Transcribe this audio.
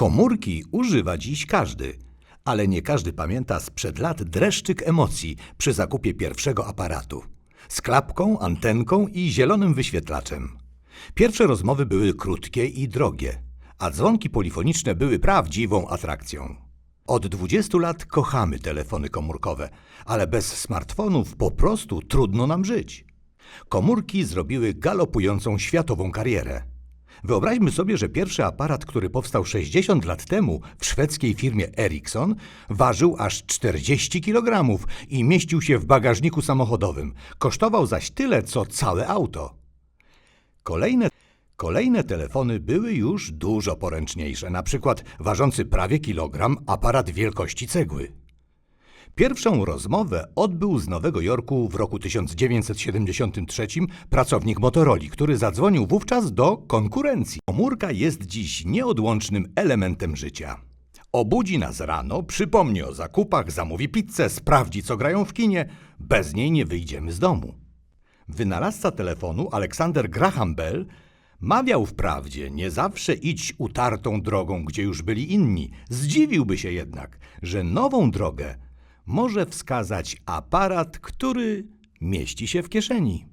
Komórki używa dziś każdy, ale nie każdy pamięta sprzed lat dreszczyk emocji przy zakupie pierwszego aparatu. Z klapką, antenką i zielonym wyświetlaczem. Pierwsze rozmowy były krótkie i drogie, a dzwonki polifoniczne były prawdziwą atrakcją. Od 20 lat kochamy telefony komórkowe, ale bez smartfonów po prostu trudno nam żyć. Komórki zrobiły galopującą światową karierę. Wyobraźmy sobie, że pierwszy aparat, który powstał 60 lat temu w szwedzkiej firmie Ericsson, ważył aż 40 kg i mieścił się w bagażniku samochodowym. Kosztował zaś tyle, co całe auto. Kolejne, kolejne telefony były już dużo poręczniejsze, na przykład ważący prawie kilogram aparat wielkości cegły. Pierwszą rozmowę odbył z Nowego Jorku w roku 1973 pracownik Motorola, który zadzwonił wówczas do konkurencji. Komórka jest dziś nieodłącznym elementem życia. Obudzi nas rano, przypomni o zakupach, zamówi pizzę, sprawdzi co grają w kinie. Bez niej nie wyjdziemy z domu. Wynalazca telefonu Aleksander Graham Bell mawiał wprawdzie, nie zawsze idź utartą drogą, gdzie już byli inni. Zdziwiłby się jednak, że nową drogę może wskazać aparat, który mieści się w kieszeni.